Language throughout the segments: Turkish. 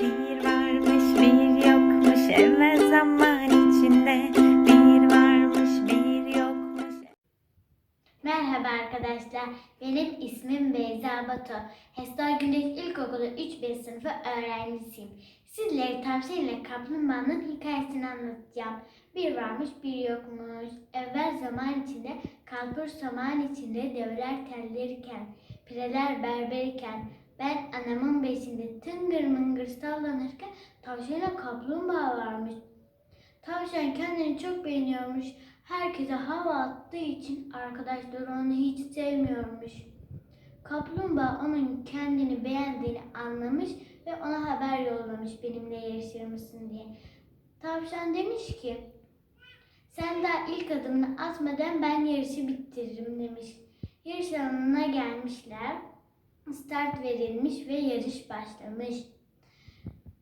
Bir varmış bir yokmuş evvel zaman içinde Bir varmış bir yokmuş Merhaba arkadaşlar. Benim ismim Beyza Batu. Hesar Güneş İlkokulu 3B sınıfı öğrencisiyim. Sizlere tavsiye ile kaplumbağanın hikayesini anlatacağım. Bir varmış bir yokmuş. Evvel zaman içinde, kalbur zaman içinde devler tellerken, pireler berberken, ben anamın beşinde tıngır mıngır sallanırken tavşana kaplumbağa varmış. Tavşan kendini çok beğeniyormuş. Herkese hava attığı için arkadaşları onu hiç sevmiyormuş. Kaplumbağa onun kendini beğendiğini anlamış ve ona haber yollamış benimle yarışır mısın diye. Tavşan demiş ki sen daha ilk adımını atmadan ben yarışı bitiririm demiş. Yarış alanına gelmişler. Start verilmiş ve yarış başlamış.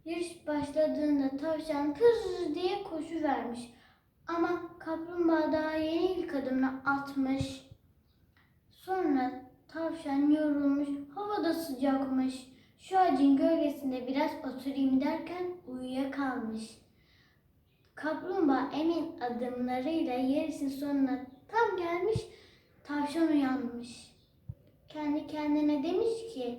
Yarış başladığında tavşan hız diye koşu vermiş. Ama kaplumbağa daha yeni ilk adımını atmış. Sonra tavşan yorulmuş, hava da sıcakmış. Şu ağacın gölgesinde biraz oturayım derken uyuyakalmış. Kaplumbağa emin adımlarıyla yarışın sonuna tam gelmiş, kendine demiş ki,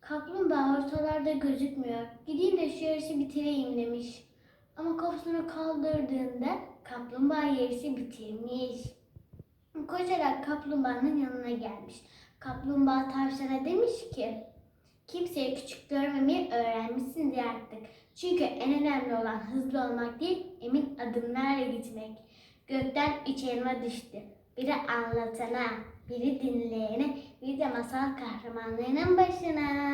kaplumbağa ortalarda gözükmüyor. Gideyim de şu yarışı bitireyim demiş. Ama kafasını kaldırdığında kaplumbağa yarışı bitirmiş. Koşarak kaplumbağanın yanına gelmiş. Kaplumbağa tavşana demiş ki, kimseye küçük görmemeyi öğrenmişsin diye artık. Çünkü en önemli olan hızlı olmak değil, emin adımlarla gitmek. Gökten üç elma düştü. Biri anlatana, biri dinleyene, biri de masal kahramanlarının başına.